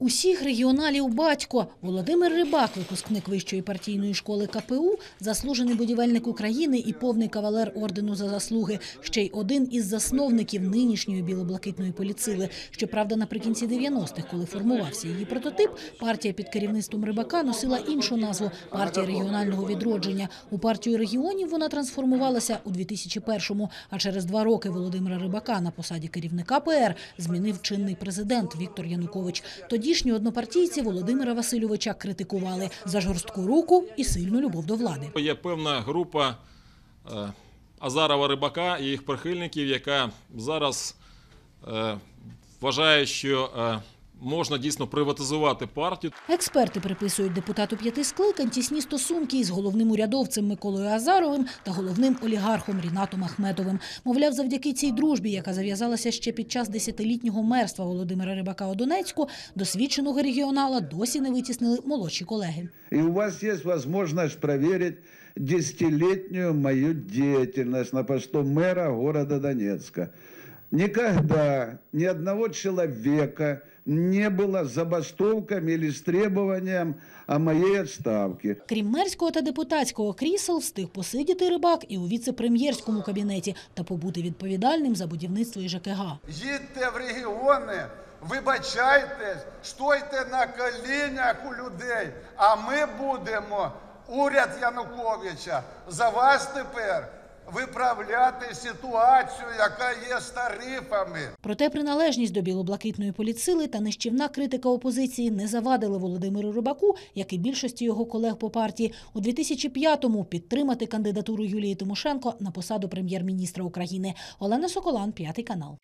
Усіх регіоналів батько Володимир Рибак, випускник вищої партійної школи КПУ, заслужений будівельник України і повний кавалер ордену за заслуги. Ще й один із засновників нинішньої білоблакитної поліцили. Щоправда, наприкінці 90-х, коли формувався її прототип, партія під керівництвом Рибака носила іншу назву партія регіонального відродження. У партію регіонів вона трансформувалася у 2001-му, а через два роки Володимира Рибака на посаді керівника ПР змінив чинний президент Віктор Янукович. Тодішні однопартійці Володимира Васильовича критикували за жорстку руку і сильну любов до влади. Є певна група е, Азарова Рибака і їх прихильників, яка зараз е, вважає, що е, можна дійсно приватизувати партію. Експерти приписують депутату п'яти скликань тісні стосунки із головним урядовцем Миколою Азаровим та головним олігархом Рінатом Ахметовим. Мовляв, завдяки цій дружбі, яка зав'язалася ще під час десятилітнього мерства Володимира Рибака у Донецьку, досвідченого регіонала досі не витіснили молодші колеги. И у вас есть возможность проверить десятилетнюю мою деятельность на посту мэра города Донецка. Никогда ни одного человека не было с забастовками или с требованием о моей отставке. Крім мерського та депутатського крісел, встиг посидіти рибак і у віце-прем'єрському кабінеті та побути відповідальним за будівництво і ЖКГ. Їдьте в регіони, вибачайтесь, стойте на колінях у людей, а ми будемо, уряд Януковича, за вас тепер виправляти ситуацію, яка є з тарифами. Проте приналежність до білоблакитної поліцили та нищівна критика опозиції не завадили Володимиру Рибаку, як і більшості його колег по партії, у 2005-му підтримати кандидатуру Юлії Тимошенко на посаду прем'єр-міністра України. Олена Соколан, п'ятий канал.